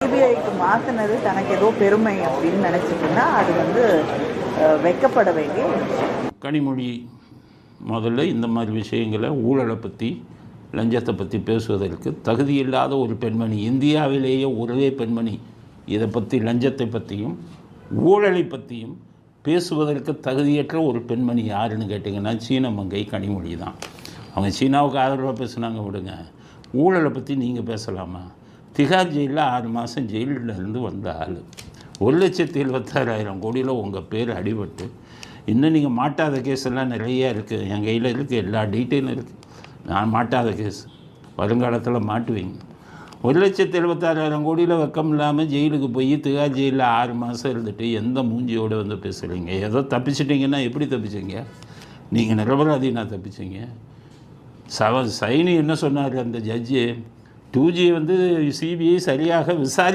சிபிஐக்கு மாற்றினது தனக்கு ஏதோ பெருமை அப்படின்னு நினச்சிட்டுன்னா அது வந்து அஹ், வெட்கப்பட வேண்டிய கனிமொழி முதல்ல இந்த மாதிரி விஷயங்களை ஊழலை பற்றி லஞ்சத்தை பற்றி பேசுவதற்கு தகுதியில்லாத ஒரு பெண்மணி இந்தியாவிலேயே ஒரே பெண்மணி இதை பற்றி லஞ்சத்தை பற்றியும் ஊழலை பற்றியும் பேசுவதற்கு தகுதியற்ற ஒரு பெண்மணி யாருன்னு கேட்டிங்கன்னா சீன மங்கை கனிமொழி தான். அவங்க சீனாவுக்கு ஆதரவாக பேசுனாங்க விடுங்க. ஊழலை பற்றி நீங்கள் பேசலாமா? திகார் ஜெயிலில் ஆறு மாதம் ஜெயிலில் இருந்து வந்த ஆள் ஒரு லட்சத்தி எழுபத்தாறாயிரம் கோடியில் உங்கள் பேர் அடிபட்டு இன்னும் நீங்கள் மாட்டாத கேஸ் எல்லாம் நிறைய இருக்குது என் கையில் இருக்குது எல்லா டீட்டெயிலும் இருக்குது நான் மாட்டாத கேஸ் வருங்காலத்தில் மாட்டுவீங்க. ஒரு லட்சத்தி எழுபத்தாறாயிரம் கோடியில் வெக்கம் இல்லாமல் ஜெயிலுக்கு போய் திகார் ஜெயிலில் ஆறு மாதம் இருந்துட்டு எந்த மூஞ்சியோடு வந்து பேசுகிறீங்க ஏதோ தப்பிச்சிட்டிங்கன்னா எப்படி தப்பிச்சீங்க? நீங்கள் நிரபராதி நான் தப்பிச்சீங்க. சவ சைனி என்ன சொன்னார் அந்த ஜட்ஜு டூ ஜி வந்து சிபிஐ சரியாக விசாரி